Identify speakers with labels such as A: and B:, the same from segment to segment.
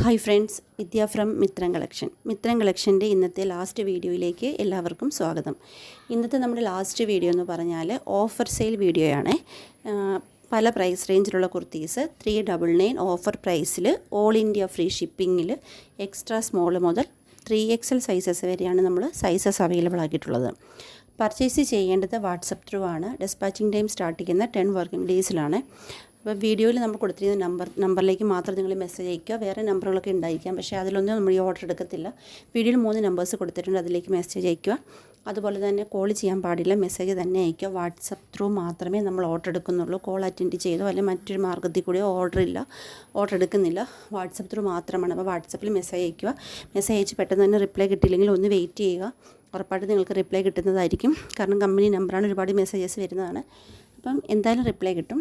A: Hi friends Vidya from Mithram collection Mithram കളക്ഷന്റെ ഇന്നത്തെ last വീഡിയോയിലേക്ക് എല്ലാവർക്കും സ്വാഗതം. ഇന്നത്തെ നമ്മുടെ ലാസ്റ്റ് വീഡിയോ എന്ന് പറഞ്ഞാൽ ഓഫർ സെയിൽ വീഡിയോയാണ് പല price റേഞ്ചിലുള്ള kurtis three double nine offer പ്രൈസിൽ ഓൾ ഇന്ത്യ ഫ്രീ ഷിപ്പിങ്ങിൽ എക്സ്ട്രാ സ്മോൾ മുതൽ ത്രീ എക്സൽ സൈസസ് വരെയാണ് നമ്മൾ സൈസസ് അവൈലബിൾ ആക്കിയിട്ടുള്ളത്. പർച്ചേസ് ചെയ്യേണ്ടത് വാട്സപ്പ് ത്രൂ ആണ്. ഡെസ്പാച്ചിങ് ടൈം സ്റ്റാർട്ട് ചെയ്യുന്ന ടെൻ വർക്കിംഗ് ഡേയ്സിലാണ് അപ്പോൾ വീഡിയോയിൽ നമ്മൾ കൊടുത്തിരിക്കുന്ന നമ്പർ നമ്പറിലേക്ക് മാത്രം നിങ്ങൾ മെസ്സേജ് അയക്കുക. വേറെ നമ്പറുകളൊക്കെ ഉണ്ടായിരിക്കാം. പക്ഷേ അതിലൊന്നും നമ്മൾ ഈ ഓർഡർ എടുക്കത്തില്ല. വീഡിയോയിൽ മൂന്ന് നമ്പേഴ്സ് കൊടുത്തിട്ടുണ്ട്. അതിലേക്ക് മെസ്സേജ് അയക്കുക. അതുപോലെ തന്നെ കോൾ ചെയ്യാൻ പാടില്ല. മെസ്സേജ് തന്നെ അയക്കുക. വാട്സപ്പ് ത്രൂ മാത്രമേ നമ്മൾ ഓർഡർ എടുക്കുന്നുള്ളൂ. കോൾ അറ്റൻഡ് ചെയ്തോ അല്ലെങ്കിൽ മറ്റൊരു മാർഗത്തിൽ കൂടിയോ ഓർഡർ ഇല്ല. ഓർഡർ എടുക്കുന്നില്ല. വാട്സപ്പ് ത്രൂ മാത്രമാണ്. അപ്പോൾ വാട്സപ്പിൽ മെസ്സേജ് അയക്കുക. മെസ്സേജ് അയച്ച് പെട്ടെന്ന് തന്നെ റിപ്ലൈ കിട്ടിയില്ലെങ്കിൽ ഒന്ന് വെയിറ്റ് ചെയ്യുക. ഉറപ്പായിട്ട് നിങ്ങൾക്ക് റിപ്ലൈ കിട്ടുന്നതായിരിക്കും. കാരണം കമ്പനി നമ്പറാണ് ഒരുപാട് മെസ്സേജസ് വരുന്നതാണ്. അപ്പം എന്തായാലും റിപ്ലൈ കിട്ടും.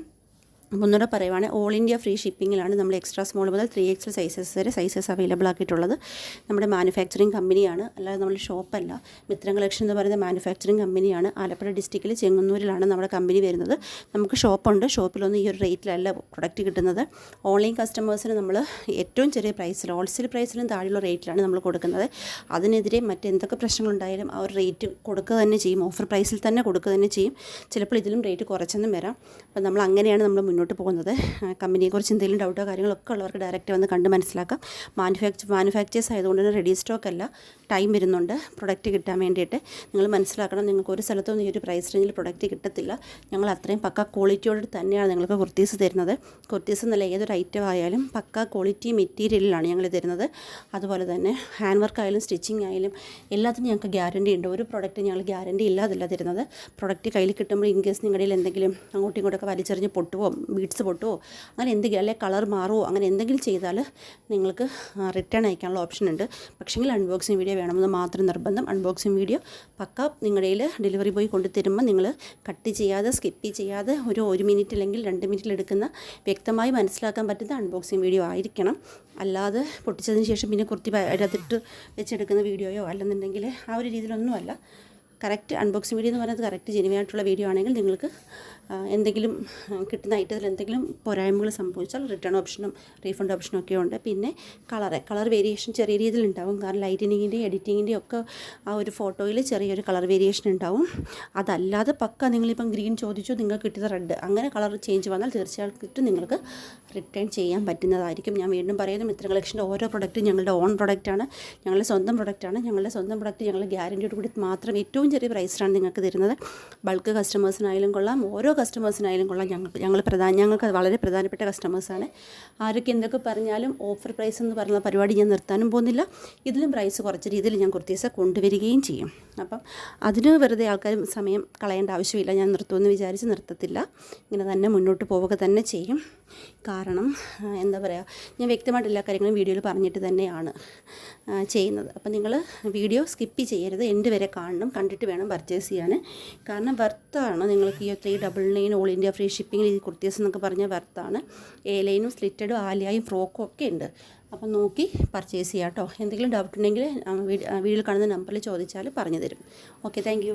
A: ഒന്നുകൂടെ പറയുവാണെങ്കിൽ ഓൾ ഇന്ത്യ ഫ്രീ ഷിപ്പിങ്ങിലാണ് നമ്മൾ എക്സ്ട്രാ സ്മോൾ മുതൽ ത്രീ എക്സൽ സൈസസ് വരെ സൈസസ് അവൈലബിൾ ആക്കിയിട്ടുള്ളത്. നമ്മുടെ മാനുഫാക്ചറിങ് കമ്പനിയാണ് അല്ലാതെ നമ്മൾ ഷോപ്പല്ല മിത്രം കളക്ഷൻ എന്ന് പറയുന്ന മാനുഫാക്ചറിങ് കമ്പനിയാണ് ആലപ്പുഴ ഡിസ്ട്രിക്റ്റിൽ ചെങ്ങന്നൂരിലാണ് നമ്മുടെ കമ്പനി വരുന്നത്. നമുക്ക് ഷോപ്പുണ്ട് ഷോപ്പിലൊന്നും ഈ ഒരു റേറ്റിലല്ല പ്രൊഡക്റ്റ് കിട്ടുന്നത്. ഓൺലൈൻ കസ്റ്റമേഴ്സിന് നമ്മൾ ഏറ്റവും ചെറിയ പ്രൈസിൽ ഹോൾസെയിൽ പ്രൈസിലും താഴെയുള്ള റേറ്റിലാണ് നമ്മൾ കൊടുക്കുന്നത്. അതിനെതിരെ മറ്റെന്തൊക്കെ പ്രശ്നങ്ങളുണ്ടായാലും ആ ഒരു റേറ്റ് കൊടുക്കുക തന്നെ ചെയ്യും. ഓഫർ പ്രൈസിൽ തന്നെ കൊടുക്കുക തന്നെ ചെയ്യും. ചിലപ്പോൾ ഇതിലും റേറ്റ് കുറച്ചെന്നും വരാം. അപ്പം നമ്മൾ അങ്ങനെയാണ് നമ്മൾ മുന്നോട്ട് പോകുന്നത്. കമ്പനിയെക്കുറിച്ച് എന്തെങ്കിലും ഡൗട്ടോ കാര്യങ്ങളൊക്കെ ഉള്ളവർക്ക് ഡയറക്റ്റ് വന്ന് കണ്ട് മനസ്സിലാക്കാം. മാനുഫാക്ചർ മാനുഫാക്ചേഴ്സ് ആയതുകൊണ്ട് തന്നെ റെഡി സ്റ്റോക്ക് അല്ല. ടൈം വരുന്നുണ്ട്. പ്രൊഡക്റ്റ് കിട്ടാൻ വേണ്ടിയിട്ട്. നിങ്ങൾ മനസ്സിലാക്കണം നിങ്ങൾക്ക് ഒരു സ്ഥലത്തൊന്നും ഈ ഒരു പ്രൈസ് റേഞ്ചിൽ പ്രൊഡക്റ്റ് കിട്ടത്തില്ല. ഞങ്ങൾ അത്രയും പക്ക ക്വാളിറ്റിയോട് തന്നെയാണ് നിങ്ങൾക്ക് കുർത്തീസ് തരുന്നത്. കുർത്തീസ് എന്നല്ല ഏതൊരു ഐറ്റം ആയാലും പക്ക ക്വാളിറ്റി മെറ്റീരിയലിലാണ് ഞങ്ങൾ തരുന്നത്. അതുപോലെ തന്നെ ഹാൻഡ് വർക്ക് ആയാലും സ്റ്റിച്ചിങ് ആയാലും എല്ലാത്തിനും ഞങ്ങൾക്ക് ഗ്യാരണ്ടി ഉണ്ട്. ഒരു പ്രൊഡക്റ്റ് ഞങ്ങൾ ഗ്യാരണ്ടി ഇല്ലാതല്ല തരുന്നത്. പ്രൊഡക്റ്റ് കയ്യിൽ കിട്ടുമ്പോൾ ഇൻ കേസ് നിങ്ങളുടെ എന്തെങ്കിലും അങ്ങോട്ടും ഇങ്ങോട്ടൊക്കെ വലിച്ചെറിഞ്ഞ് പൊട്ടുവോ ബീഡ്സ് പൊട്ടുമോ അങ്ങനെ എന്തെങ്കിലും അല്ലെങ്കിൽ കളർ മാറുമോ അങ്ങനെ എന്തെങ്കിലും ചെയ്താൽ നിങ്ങൾക്ക് റിട്ടേൺ അയക്കാനുള്ള ഓപ്ഷൻ ഉണ്ട്. പക്ഷേങ്കിൽ അൺബോക്സിങ് വീഡിയോ വേണമെന്ന് മാത്രം നിർബന്ധം. അൺബോക്സിങ് വീഡിയോ പക്ക നിങ്ങളുടെ ഡെലിവറി ബോയ് കൊണ്ടു തരുമ്പോൾ നിങ്ങൾ കട്ട് ചെയ്യാതെ സ്കിപ്പ് ചെയ്യാതെ ഒരു ഒരു മിനിറ്റ് അല്ലെങ്കിൽ രണ്ട് മിനിറ്റിൽ എടുക്കുന്ന വ്യക്തമായി മനസ്സിലാക്കാൻ പറ്റുന്ന അൺബോക്സിങ് വീഡിയോ ആയിരിക്കണം. അല്ലാതെ പൊട്ടിച്ചതിന് ശേഷം പിന്നെ കുർത്തി അതിനകത്തിട്ട് വെച്ചെടുക്കുന്ന വീഡിയോയോ അല്ലെന്നുണ്ടെങ്കിൽ ആ ഒരു രീതിയിലൊന്നുമല്ല. കറക്റ്റ് അൺബോക്സിംഗ് വീഡിയോ എന്ന് പറയുന്നത് കറക്റ്റ് ജെനുവനായിട്ടുള്ള വീഡിയോ ആണെങ്കിൽ നിങ്ങൾക്ക് എന്തെങ്കിലും കിട്ടുന്ന ഐറ്റത്തിൽ എന്തെങ്കിലും പോരായ്മകൾ സംഭവിച്ചാൽ റിട്ടേൺ ഓപ്ഷനും റീഫണ്ട് ഓപ്ഷനും ഒക്കെ ഉണ്ട്. പിന്നെ കളറ് കളർ വേരിയേഷൻ ചെറിയ രീതിയിൽ ഉണ്ടാവും. കാരണം ലൈറ്റനിങ്ങിന്റെയും എഡിറ്റിങ്ങിന്റെയും ഒക്കെ ആ ഒരു ഫോട്ടോയിൽ ചെറിയൊരു കളർ വേരിയേഷൻ ഉണ്ടാവും. അതല്ലാതെ പക്ക നിങ്ങളിപ്പം ഗ്രീൻ ചോദിച്ചു നിങ്ങൾക്ക് കിട്ടിയത് റെഡ് അങ്ങനെ കളർ ചേഞ്ച് വന്നാൽ തീർച്ചയായിട്ടും നിങ്ങൾക്ക് റിട്ടേൺ ചെയ്യാൻ പറ്റുന്നതായിരിക്കും. ഞാൻ വീണ്ടും പറയുന്നു മിത്ര കളക്ഷന്റെ ഓരോ പ്രൊഡക്റ്റും ഞങ്ങളുടെ ഓൺ പ്രൊഡക്റ്റാണ് ഞങ്ങളുടെ സ്വന്തം പ്രൊഡക്റ്റാണ് ഞങ്ങളുടെ സ്വന്തം പ്രൊഡക്റ്റ് ഞങ്ങൾ ഗ്യാരന്റിയോട് കൂടി മാത്രം ഏറ്റവും ചെറിയ പ്രൈസിലാണ് നിങ്ങൾക്ക് തരുന്നത്. ബൾക്ക് കസ്റ്റമേഴ്സിനായാലും കൊള്ളാം. ഓരോ കസ്റ്റമേഴ്സിനായാലും കൊള്ളാം. ഞങ്ങൾക്ക് ഞങ്ങൾ പ്രധാന ഞങ്ങൾക്ക് വളരെ പ്രധാനപ്പെട്ട കസ്റ്റമേഴ്സാണ് ആരൊക്കെ എന്തൊക്കെ പറഞ്ഞാലും ഓഫർ പ്രൈസ് എന്ന് പറയുന്ന പരിപാടി ഞാൻ നിർത്താനും പോകുന്നില്ല. ഇതിലും പ്രൈസ് കുറച്ച് രീതിയിൽ ഞാൻ കുർത്തീസ് കൊണ്ടുവരികയും ചെയ്യും. അപ്പം അതിന് വെറുതെ ആൾക്കാർ സമയം കളയേണ്ട ആവശ്യമില്ല. ഞാൻ നിർത്തുമെന്ന് വിചാരിച്ച് നിർത്തത്തില്ല. ഇങ്ങനെ തന്നെ മുന്നോട്ട് പോവുക തന്നെ ചെയ്യും. കാരണം എന്താ പറയുക ഞാൻ വ്യക്തമായിട്ട് എല്ലാ കാര്യങ്ങളും വീഡിയോയിൽ പറഞ്ഞിട്ട് തന്നെയാണ് ചെയ്യുന്നത്. അപ്പം നിങ്ങൾ വീഡിയോ സ്കിപ്പ് ചെയ്യരുത്. എന്റെ വരെ കാണണം. കണ്ടിട്ട് വേണം പർച്ചേസ് ചെയ്യാൻ. കാരണം വർത്താണ് നിങ്ങൾക്ക് ഈ three double nine all India free ഷിപ്പിങ്ങിൽ ഈ കുർത്തീസ് എന്നൊക്കെ പറഞ്ഞാൽ വർത്താണ് എ ലൈനും സ്ലിറ്റഡും ആലിയായും ഫ്രോക്കും ഒക്കെ ഉണ്ട്. അപ്പം നോക്കി പർച്ചേസ് ചെയ്യാം കേട്ടോ എന്തെങ്കിലും ഡൗട്ട് ഉണ്ടെങ്കിൽ വീഡിയോയിൽ കാണുന്ന നമ്പറിൽ ചോദിച്ചാൽ പറഞ്ഞു തരും ഓക്കെ താങ്ക്